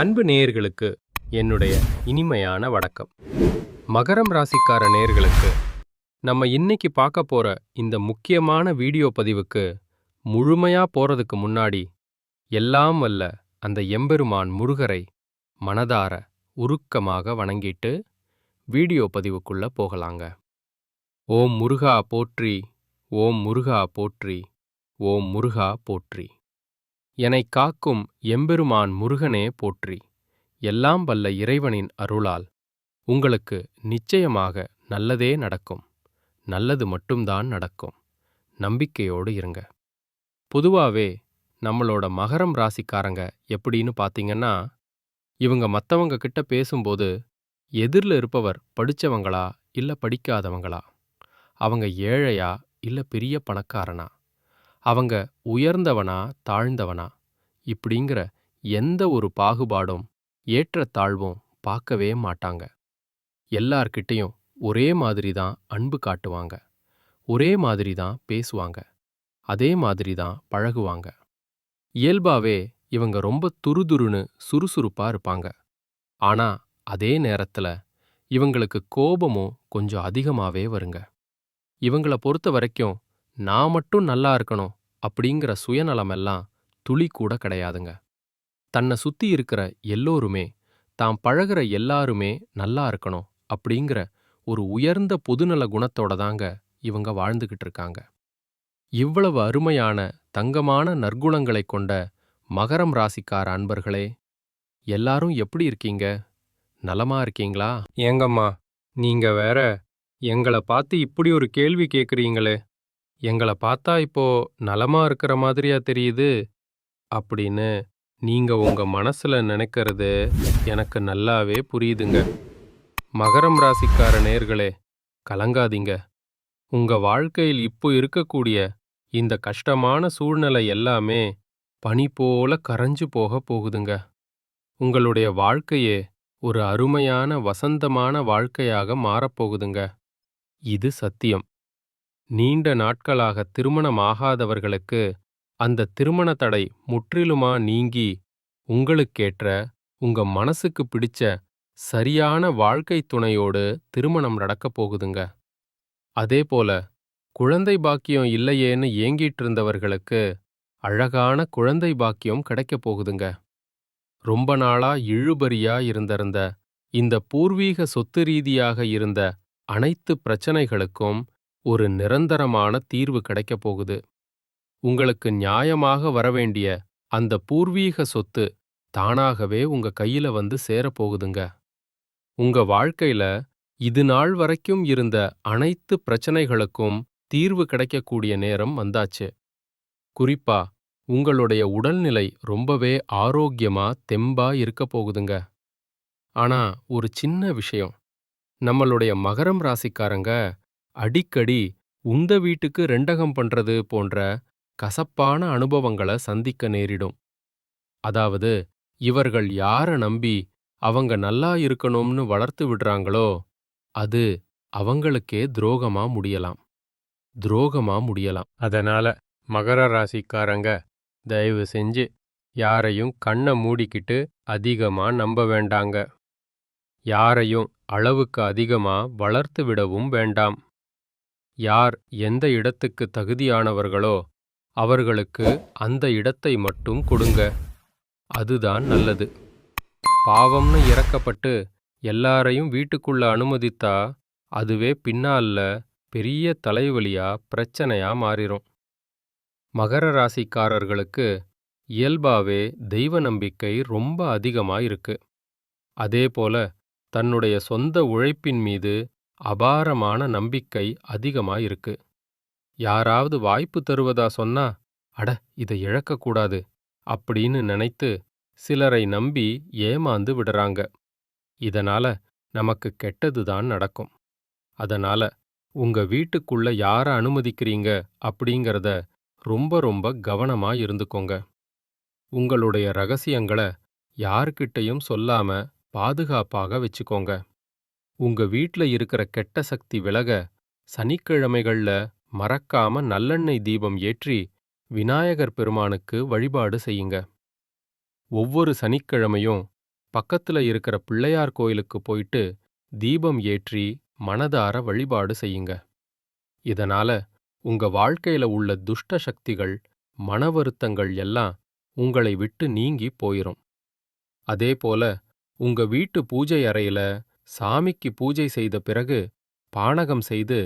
அன்பு நேயர்களுக்கு என்னுடைய இனிமையான வணக்கம். மகரம் ராசிக்கார நேயர்களுக்கு நம்ம இன்னைக்கு பார்க்க போற இந்த முக்கியமான வீடியோ பதிவுக்கு முழுமையா போறதுக்கு முன்னாடி எல்லாம் வல்ல அந்த எம்பெருமான் முருகரை மனதார உருக்கமாக வணங்கிட்டு வீடியோ பதிவுக்குள்ள போகலாங்க. ஓம் முருகா போற்றி ஓம் முருகா போற்றி ஓம் முருகா போற்றி. எனைக் காக்கும் எம்பெருமான் முருகனே போற்றி. எல்லாம் வல்ல இறைவனின் அருளால் உங்களுக்கு நிச்சயமாக நல்லதே நடக்கும். நல்லது மட்டும்தான் நடக்கும். நம்பிக்கையோடு இருங்க. பொதுவாவே நம்மளோட மகரம் ராசிக்காரங்க எப்படின்னு பார்த்தீங்கன்னா இவங்க மற்றவங்க கிட்ட பேசும்போது எதிரில் இருப்பவர் படிச்சவங்களா இல்ல படிக்காதவங்களா? அவங்க ஏழையா இல்ல பெரிய பணக்காரனா? அவங்க உயர்ந்தவனா தாழ்ந்தவனா? இப்படிங்கிற எந்த ஒரு பாகுபாடும் ஏற்றத்தாழ்வும் பார்க்கவே மாட்டாங்க. எல்லார்கிட்டயும் ஒரே மாதிரி தான் அன்பு காட்டுவாங்க. ஒரே மாதிரி தான் பேசுவாங்க. அதே மாதிரி தான் பழகுவாங்க. இயல்பாவே இவங்க ரொம்ப துருதுருன்னு சுறுசுறுப்பா இருப்பாங்க. ஆனா அதே நேரத்துல இவங்களுக்கு கோபமும் கொஞ்சம் அதிகமாவே வருங்க. இவங்கள பொறுத்த வரைக்கும் நான் மட்டும் நல்லா இருக்கணும் அப்படிங்கிற சுயநலமெல்லாம் துளி கூட கிடையாதுங்க. தன்னை சுத்தி இருக்கிற எல்லோருமே தாம் பழகுற எல்லாருமே நல்லா இருக்கணும் அப்படிங்கிற ஒரு உயர்ந்த பொதுநல குணத்தோட தாங்க இவங்க வாழ்ந்துகிட்டு இருக்காங்க. இவ்வளவு அருமையான தங்கமான நற்குணங்களைக் கொண்ட மகரம் ராசிக்கார அன்பர்களே எல்லாரும் எப்படி இருக்கீங்க? நலமா இருக்கீங்களா? ஏங்கம்மா நீங்க வேற எங்களை பார்த்து இப்படி ஒரு கேள்வி கேட்குறீங்களே எங்களை பார்த்தா இப்போ நலமா இருக்கிற மாதிரியா தெரியுது அப்படின்னு நீங்க உங்க மனசுல நினைக்கிறது எனக்கு நல்லாவே புரியுதுங்க. மகரம் ராசிக்கார நேர்களே கலங்காதீங்க. உங்க வாழ்க்கையில் இப்போ இருக்கக்கூடிய இந்த கஷ்டமான சூழ்நிலை எல்லாமே பனி போல கரைஞ்சு போக போகுதுங்க. உங்களுடைய வாழ்க்கையே ஒரு அருமையான வசந்தமான வாழ்க்கையாக மாறப்போகுதுங்க. இது சத்தியம். நீண்ட நாட்களாக திருமணமாகாதவர்களுக்கு அந்த திருமண தடை முற்றிலுமா நீங்கி உங்களுக்கேற்ற உங்க மனசுக்கு பிடிச்ச சரியான வாழ்க்கை துணையோடு திருமணம் நடக்கப் போகுதுங்க. அதேபோல குழந்தை பாக்கியம் இல்லையேன்னு ஏங்கிட்டு இருந்தவர்களுக்கு அழகான குழந்தை பாக்கியம் கிடைக்கப் போகுதுங்க. ரொம்ப நாளா இழுபறியா இருந்திருந்த இந்த பூர்வீக சொத்து ரீதியாக இருந்த அனைத்து பிரச்சனைகளுக்கும் ஒரு நிரந்தரமான தீர்வு கிடைக்கப் போகுது. உங்களுக்கு நியாயமாக வரவேண்டிய அந்த பூர்வீக சொத்து தானாகவே உங்க கையில வந்து சேரப்போகுதுங்க உங்க வாழ்க்கையில இது நாள் வரைக்கும் இருந்த அனைத்து பிரச்சனைகளுக்கும் தீர்வு கிடைக்கக்கூடிய நேரம் வந்தாச்சு. குறிப்பா உங்களுடைய உடல்நிலை ரொம்பவே ஆரோக்கியமா தெம்பா இருக்க போகுதுங்க. ஆனா ஒரு சின்ன விஷயம். நம்மளுடைய மகரம் ராசிக்காரங்க அடிக்கடி உந்த வீட்டுக்கு ரெண்டகம் பண்றது போன்ற கசப்பான அனுபவங்களை சந்திக்க நேரிடும். அதாவது இவர்கள் யார நம்பி அவங்க நல்லா இருக்கணும்னு வளர்த்து விடுறாங்களோ அது அவங்களுக்கே துரோகமா முடியலாம். துரோகமா முடியலாம். அதனால மகர ராசிக்காரங்க தயவு செஞ்சு யாரையும் கண்ணை மூடிக்கிட்டு அதிகமா நம்ப வேண்டாங்க. யாரையும் அளவுக்கு அதிகமா வளர்த்து விடவும் வேண்டாம். யார் எந்த இடத்துக்கு தகுதியானவர்களோ அவர்களுக்கு அந்த இடத்தை மட்டும் கொடுங்க. அதுதான் நல்லது. பாவம்னு இறக்கப்பட்டு எல்லாரையும் வீட்டுக்குள்ள அனுமதித்தா அதுவே பின்னால்ல பெரிய தலைவலியா பிரச்சனையா மாறிரும். மகர ராசிக்காரர்களுக்கு இயல்பாவே தெய்வ நம்பிக்கை ரொம்ப அதிகமா இருக்கு அதே போல தன்னுடைய சொந்த உழைப்பின் மீது அபாரமான நம்பிக்கை அதிகமா இருக்கு யாராவது வாய்ப்பு தருவதா சொன்னா அட இதை இழக்கக்கூடாது அப்படின்னு நினைத்து சிலரை நம்பி ஏமாந்து விடுறாங்க. இதனால நமக்கு கெட்டதுதான் நடக்கும். அதனால உங்க வீட்டுக்குள்ள யார அனுமதிக்கிறீங்க அப்படிங்கறத ரொம்ப ரொம்ப கவனமா இருந்துக்கோங்க. உங்களுடைய ரகசியங்களை யார்கிட்டையும் சொல்லாம பாதுகாப்பாக வச்சுக்கோங்க. உங்க வீட்ல இருக்கிற கெட்ட சக்தி விலக சனிக்கிழமைகள்ல மறக்காம நல்லெண்ணெய் தீபம் ஏற்றி விநாயகர் பெருமானுக்கு வழிபாடு செய்யுங்க. ஒவ்வொரு சனிக்கிழமையும் பக்கத்துல இருக்கிற பிள்ளையார் கோயிலுக்கு போயிட்டு தீபம் ஏற்றி மனதார வழிபாடு செய்யுங்க. இதனால உங்க வாழ்க்கையில உள்ள துஷ்ட சக்திகள் மன வருத்தங்கள் எல்லாம் உங்களை விட்டு நீங்கி போயிரும். அதேபோல உங்க வீட்டு பூஜை அறையில சாமிக்கு பூஜை செய்த பிறகு பானகம் செய்து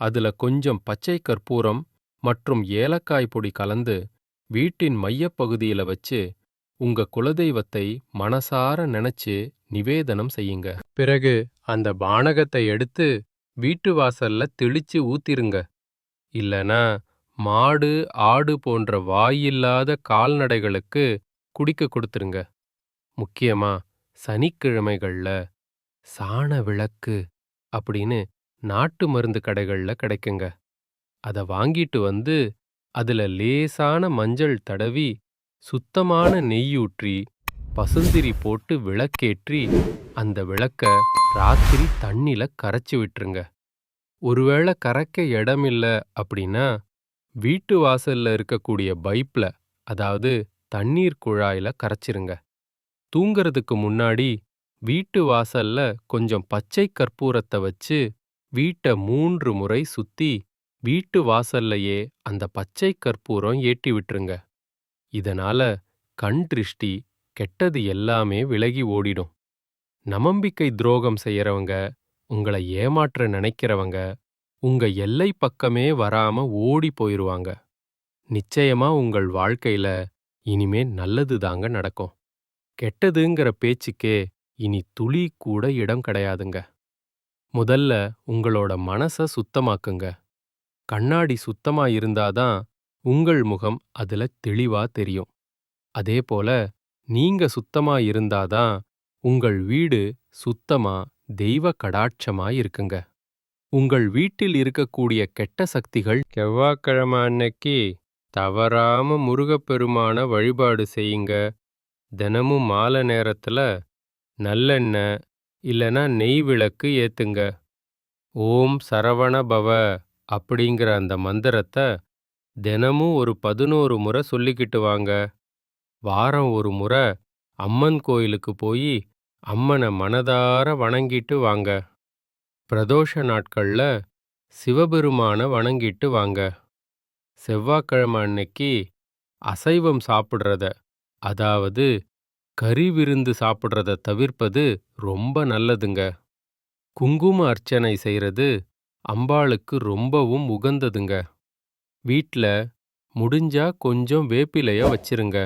அதுல கொஞ்சம் பச்சை கற்பூரம் மற்றும் ஏலக்காய் பொடி கலந்து வீட்டின் மையப்பகுதியில வச்சு உங்க குலதெய்வத்தை மனசார நினைச்சு நிவேதனம் செய்யுங்க. பிறகு அந்த பானகத்தை எடுத்து வீட்டு வாசல்ல தெளிச்சு ஊத்திருங்க. இல்லனா மாடு ஆடு போன்ற வாயில்லாத கால்நடைகளுக்கு குடிக்க கொடுத்துருங்க. முக்கியமா சனிக்கிழமைகள்ல சாண விளக்கு அப்படின்னு நாட்டு மருந்து கடைகள்ல கிடைக்குங்க. அத வாங்கிட்டு வந்து அதுல லேசான மஞ்சள் தடவி சுத்தமான நெய்யூற்றி பசுந்திரி போட்டு விளக்கேற்றி அந்த விளக்க ராத்திரி தண்ணில கரைச்சு விட்டுருங்க. ஒருவேளை கரைக்க இடமில்ல அப்படின்னா வீட்டு வாசல்ல இருக்கக்கூடிய பைப்ல அதாவது தண்ணீர் குழாயில கரைச்சிருங்க. தூங்கறதுக்கு முன்னாடி வீட்டு வாசல்ல கொஞ்சம் பச்சை கற்பூரத்தை வச்சு வீட்டை மூன்று முறை சுத்தி வீட்டு வாசல்லையே அந்த பச்சை கற்பூரம் ஏட்டி விட்டுருங்க. இதனால கண் திருஷ்டி கெட்டது எல்லாமே விலகி ஓடிடும். நமம்பிக்கை துரோகம் செய்யறவங்க உங்களை ஏமாற்ற நினைக்கிறவங்க உங்க எல்லை பக்கமே வராம ஓடி போயிருவாங்க. நிச்சயமா உங்கள் வாழ்க்கையில இனிமே நல்லது தாங்க நடக்கும். கெட்டதுங்கிற பேச்சுக்கே இனி துளி கூட இடம் கிடையாதுங்க. முதல்ல உங்களோட மனச சுத்தமாக்குங்க. கண்ணாடி சுத்தமா இருந்தாதான் உங்கள் முகம் அதுல தெளிவா தெரியும். அதே போல நீங்க சுத்தமா இருந்தாதான் உங்கள் வீடு சுத்தமா தெய்வ கடாட்சமா இருக்குங்க. உங்கள் வீட்டில் இருக்கக்கூடிய கெட்ட சக்திகள் செவ்வாய்க்கிழமை அன்னைக்கு தவறாம முருகப்பெருமான வழிபாடு செய்யுங்க. தினமும் மாலை நேரத்துல நல்லெண்ணெய் இல்லனா நெய் விளக்கு ஏத்துங்க. ஓம் சரவண பவ அப்படிங்கிற அந்த மந்திரத்தை தினமும் ஒரு பதினோரு முறை சொல்லிக்கிட்டு வாங்க. வாரம் ஒரு முறை அம்மன் கோயிலுக்கு போய் அம்மனை மனதார வணங்கிட்டு வாங்க. பிரதோஷ நாட்கள்ல சிவபெருமான வணங்கிட்டு வாங்க. செவ்வாய்க்கிழமை அன்னைக்கு அசைவம் சாப்பிட்றத அதாவது கறி விருந்து சாப்பிட்றத தவிர்ப்பது ரொம்ப நல்லதுங்க. குங்கும அர்ச்சனை செய்யறது அம்பாளுக்கு ரொம்பவும் உகந்ததுங்க. வீட்ல முடிஞ்சா கொஞ்சம் வேப்பிலைய வச்சிருங்க.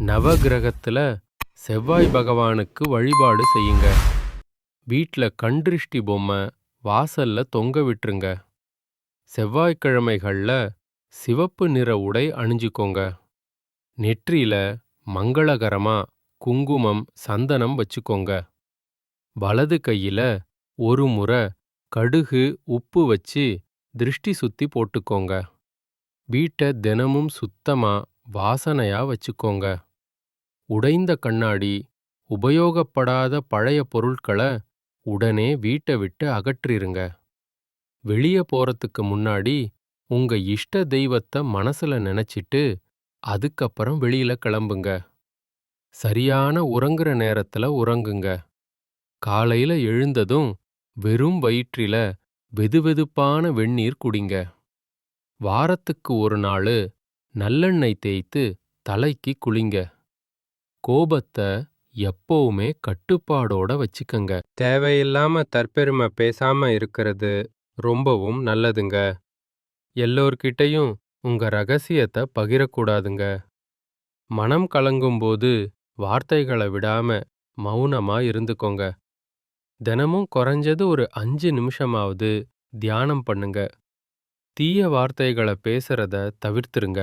நவகிரகத்துல செவ்வாய் பகவானுக்கு வழிபாடு செய்யுங்க. வீட்ல கண்டிருஷ்டி பொம்மை வாசல்ல தொங்க விட்டுருங்க. செவ்வாய்க்கிழமைகள்ல சிவப்பு நிற உடை அணிஞ்சுக்கோங்க. நெற்றியில மங்களகரமா குங்குமம் சந்தனம் வச்சுக்கோங்க. வலது கையில ஒரு முறை கடுகு உப்பு வச்சு திருஷ்டி சுத்தி போட்டுக்கோங்க. வீட்டை தினமும் சுத்தமா வாசனையா வச்சுக்கோங்க. உடைந்த கண்ணாடி உபயோகப்படாத பழைய பொருட்களை உடனே வீட்டை விட்டு அகற்றிருங்க. வெளிய போறதுக்கு முன்னாடி உங்க இஷ்ட தெய்வத்தை மனசுல நினைச்சிட்டு அதுக்கப்புறம் வெளியில கிளம்புங்க. சரியான உறங்குற நேரத்துல உறங்குங்க. காலையில எழுந்ததும் வெறும் வயிற்றில வெதுவெதுப்பான வெந்நீர் குடிங்க. வாரத்துக்கு ஒரு நாளு நல்லெண்ணெய் தேய்த்து தலைக்கு குளிங்க. கோபத்தை எப்பவுமே கட்டுப்பாடோட வச்சுக்கங்க. தேவையில்லாம தற்பெருமை பேசாம இருக்கிறது ரொம்பவும் நல்லதுங்க. எல்லோர்கிட்டையும் உங்க ரகசியத்தை பகிரக்கூடாதுங்க. மனம் கலங்கும்போது வார்த்தைகளை விடாம மௌனமா இருந்துக்கோங்க. தினமும் குறைஞ்சது ஒரு அஞ்சு நிமிஷமாவது தியானம் பண்ணுங்க. தீய வார்த்தைகளை பேசுறத தவிர்த்துருங்க.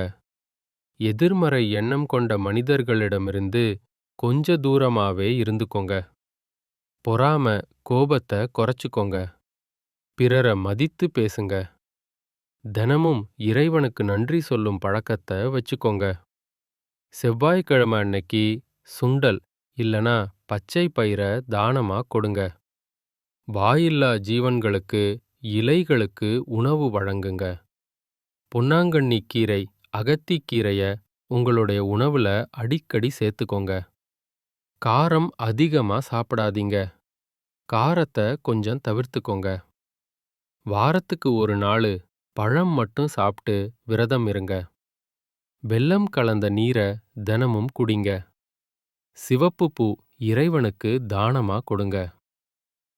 எதிர்மறை எண்ணம் கொண்ட மனிதர்களிடமிருந்து கொஞ்ச தூரமாவே இருந்துக்கோங்க. பொறாம கோபத்தை குறைச்சுக்கோங்க. பிறரை மதித்து பேசுங்க. தினமும் இறைவனுக்கு நன்றி சொல்லும் பழக்கத்தை வச்சுக்கோங்க. செவ்வாய்க்கிழமை அன்னைக்கு சுண்டல் இல்லனா பச்சை பயிரை தானமா கொடுங்க. வாயில்லா ஜீவன்களுக்கு இலைகளுக்கு உணவு வழங்குங்க. பொன்னாங்கண்ணி கீரை அகத்திக்கீரைய உங்களுடைய உணவுல அடிக்கடி சேர்த்துக்கோங்க. காரம் அதிகமா சாப்பிடாதீங்க. காரத்தை கொஞ்சம் தவிர்த்துக்கோங்க. வாரத்துக்கு ஒரு நாள் பழம் மட்டும் சாப்பிட்டு விரதம் இருங்க. வெல்லம் கலந்த நீரை தினமும் குடிங்க. சிவப்பு பூ இறைவனுக்கு தானமா கொடுங்க.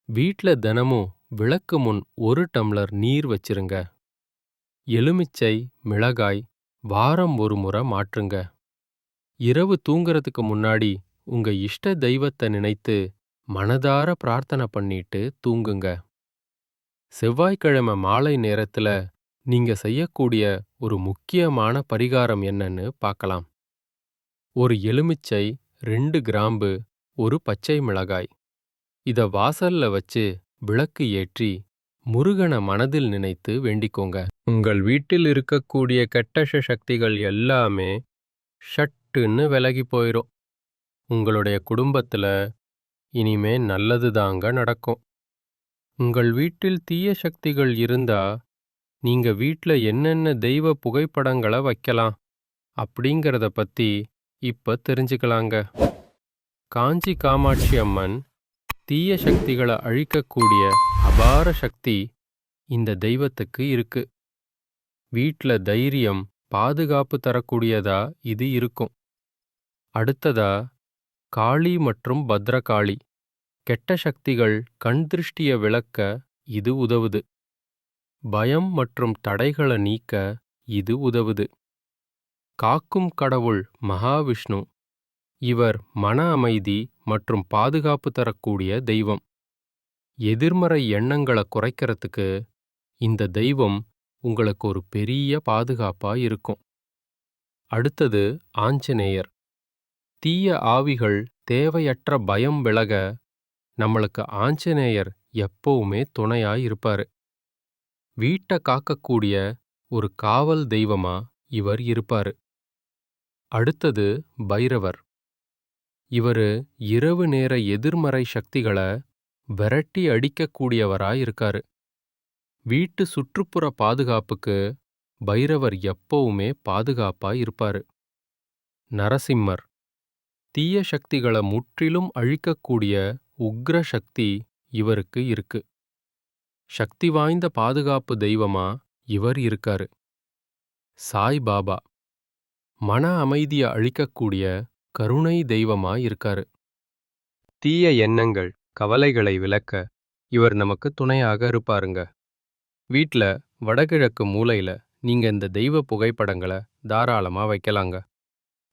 வீட்ல தினமும் விளக்கு முன் ஒரு டம்ளர் நீர் வச்சிருங்க. எலுமிச்சை மிளகாய் வாரம் ஒரு முறை மாற்றுங்க. இரவு தூங்குறதுக்கு முன்னாடி உங்க இஷ்ட தெய்வத்தை நினைத்து மனதார பிரார்த்தனை பண்ணிட்டு தூங்குங்க. செவ்வாய்க்கிழமை மாலை நேரத்துல நீங்க செய்யக்கூடிய ஒரு முக்கியமான பரிகாரம் என்னன்னு பார்க்கலாம் ஒரு எலுமிச்சை ரெண்டு கிராம்பு ஒரு பச்சை மிளகாய். இத வாசல்ல வச்சு விளக்கு ஏற்றி முருகனை மனதில் நினைத்து வேண்டிக்கோங்க. உங்கள் வீட்டில் இருக்கக்கூடிய கெட்ட சக்திகள் எல்லாமே ஷட்டுன்னு விலகி போயிரும். உங்களுடைய குடும்பத்துல இனிமே நல்லது தாங்க நடக்கும். உங்கள் வீட்டில் தீய சக்திகள் இருந்தா நீங்க வீட்ல என்னென்ன தெய்வ புகைப்படங்களை வைக்கலாம் அப்படிங்கறத பத்தி இப்ப தெரிஞ்சுக்கலாங்க. காஞ்சி காமாட்சி அம்மன் தீய சக்திகளை அழிக்கக்கூடிய அபார சக்தி இந்த தெய்வத்துக்கு இருக்கு. வீட்ல தைரியம் பாதுகாப்பு தரக்கூடியதா இது இருக்கும். அடுத்ததா காளி மற்றும் பத்ரகாளி. கெட்ட சக்திகள் கண் திருஷ்டிய விளக்க இது உதவுது. பயம் மற்றும் தடைகளை நீக்க இது உதவுது. காக்கும் கடவுள் மகாவிஷ்ணு. இவர் மன அமைதி மற்றும் பாதுகாப்பு தரக்கூடிய தெய்வம். எதிர்மறை எண்ணங்களை குறைக்கிறதுக்கு இந்த தெய்வம் உங்களுக்கு ஒரு பெரிய பாதுகாப்பா இருக்கும். அடுத்தது ஆஞ்சநேயர். தீய ஆவிகள் தேவையற்ற பயம் விலக நம்மளுக்கு ஆஞ்சநேயர் எப்பவுமே துணையாய் இருப்பாரு. வீட்டை காக்கக்கூடிய ஒரு காவல் தெய்வமா இவர் இருப்பாரு. அடுத்தது பைரவர். இவரு இரவு நேர எதிர்மறை சக்திகளை விரட்டி அடிக்கக்கூடியவராய் இருக்காரு வீட்டு சுற்றுப்புற பாதுகாப்புக்கு பைரவர் எப்பவுமே பாதுகாப்பா இருப்பாரு நரசிம்மர் தீய சக்திகளை முற்றிலும் அழிக்கக்கூடிய உக்ர சக்தி இவருக்கு இருக்கு. சக்தி வாய்ந்த பாதுகாப்பு தெய்வமா இவர் இருக்காரு. சாய் பாபா மன அமைதியை அழிக்கக்கூடிய கருணை தெய்வமா இருக்காரு. தீய எண்ணங்கள் கவலைகளை விளக்க இவர் நமக்கு துணையாக இருப்பாருங்க. வீட்ல வடகிழக்கு மூலையில நீங்க இந்த தெய்வ புகைப்படங்களை தாராளமா வைக்கலாங்க.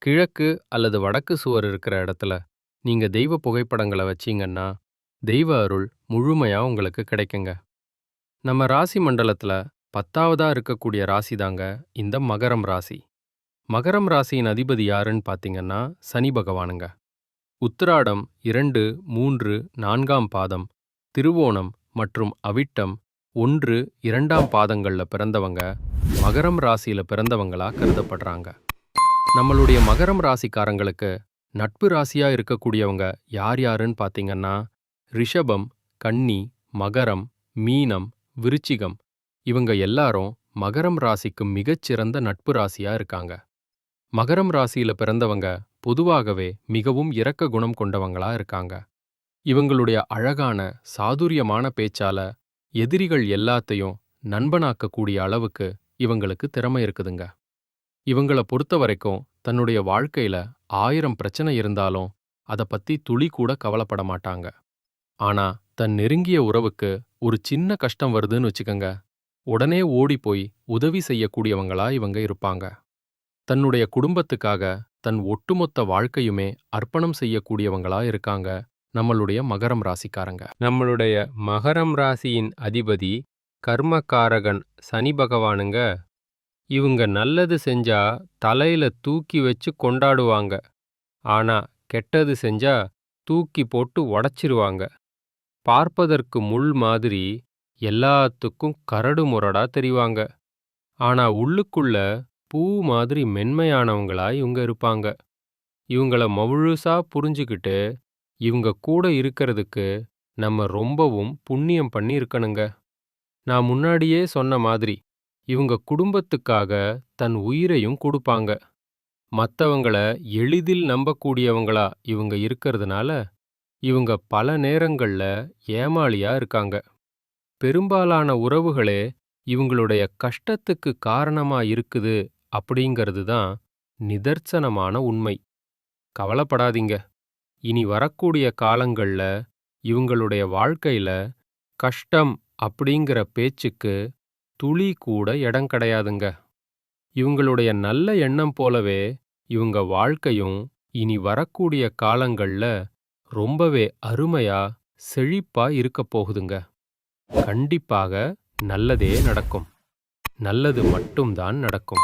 கிழக்கு அல்லது வடக்கு சுவர் இருக்கிற இடத்துல நீங்க தெய்வ புகைப்படங்களை வச்சீங்கன்னா தெய்வ அருள் முழுமையா உங்களுக்கு கிடைக்குங்க. நம்ம ராசி மண்டலத்துல பத்தாவதா இருக்கக்கூடிய ராசி தாங்க இந்த மகரம் ராசி. மகரம் ராசியின் அதிபதி யாருன்னு பார்த்தீங்கன்னா சனி பகவானுங்க. உத்திராடம் இரண்டு மூன்று நான்காம் பாதம் திருவோணம் மற்றும் அவிட்டம் ஒன்று இரண்டாம் பாதங்கள்ல பிறந்தவங்க மகரம் ராசியில் பிறந்தவங்களா கருதப்படுறாங்க. நம்மளுடைய மகரம் ராசிக்காரங்களுக்கு நட்பு ராசியா இருக்கக்கூடியவங்க யார் யாருன்னு பார்த்தீங்கன்னா ரிஷபம் கன்னி மகரம் மீனம் விருச்சிகம் இவங்க எல்லாரும் மகரம் ராசிக்கு மிகச்சிறந்த நட்பு ராசியா இருக்காங்க. மகரம் ராசியில பிறந்தவங்க பொதுவாகவே மிகவும் இரக்க குணம் கொண்டவங்களா இருக்காங்க. இவங்களுடைய அழகான சாதுரியமான பேச்சால எதிரிகள் எல்லாத்தையும் நண்பனாக்கக்கூடிய அளவுக்கு இவங்களுக்கு திறமை இருக்குதுங்க. இவங்கள பொறுத்த வரைக்கும் தன்னுடைய வாழ்க்கையில ஆயிரம் பிரச்சனை இருந்தாலும் அத பத்தி துளி கூட கவலைப்பட மாட்டாங்க. ஆனா தன் நெருங்கிய உறவுக்கு ஒரு சின்ன கஷ்டம் வருதுன்னு வச்சுக்கங்க. உடனே ஓடிப் போய் உதவி செய்யக்கூடியவங்களா இவங்க இருப்பாங்க. தன்னுடைய குடும்பத்துக்காக தன் ஒட்டுமொத்த வாழ்க்கையுமே அர்ப்பணம் செய்யக்கூடியவங்களா இருக்காங்க நம்மளுடைய மகரம் ராசிக்காரங்க. நம்மளுடைய மகரம் ராசியின் அதிபதி கர்மகாரகன் சனி பகவானுங்க. இவங்க நல்லது செஞ்சா தலையில தூக்கி வச்சு கொண்டாடுவாங்க. ஆனா கெட்டது செஞ்சா தூக்கி போட்டு உடைச்சிருவாங்க. பார்ப்பதற்கு முள் மாதிரி எல்லாத்துக்கும் கரடு முரடா தெரிவாங்க. ஆனா உள்ளுக்குள்ள பூ மாதிரி மென்மையானவங்களா இவங்க இருப்பாங்க. இவங்கள மவுழுசா புரிஞ்சுக்கிட்டு இவங்க கூட இருக்கிறதுக்கு நம்ம ரொம்பவும் புண்ணியம் பண்ணி இருக்கணுங்க நான் முன்னாடியே சொன்ன மாதிரி இவங்க குடும்பத்துக்காக தன் உயிரையும் கொடுப்பாங்க. மத்தவங்கள எளிதில் நம்பக்கூடியவங்களா இவங்க இருக்கிறதுனால, இவங்க பல நேரங்கள்ல ஏமாளியா இருக்காங்க. பெரும்பாலான உறவுகளே இவங்களுடைய கஷ்டத்துக்கு காரணமா இருக்குது அப்படிங்கிறது தான் நிதர்சனமான உண்மை. கவலைப்படாதீங்க. இனி வரக்கூடிய காலங்கள்ல இவங்களுடைய வாழ்க்கையில கஷ்டம் அப்படிங்கிற பேச்சுக்கு துளி கூட இடம் கிடையாதுங்க. இவங்களுடைய நல்ல எண்ணம் போலவே இவங்க வாழ்க்கையும் இனி வரக்கூடிய காலங்கள்ல ரொம்பவே அருமையா, செழிப்பா இருக்கப் போகுதுங்க. கண்டிப்பாக நல்லதே நடக்கும். நல்லது மட்டும்தான் நடக்கும்.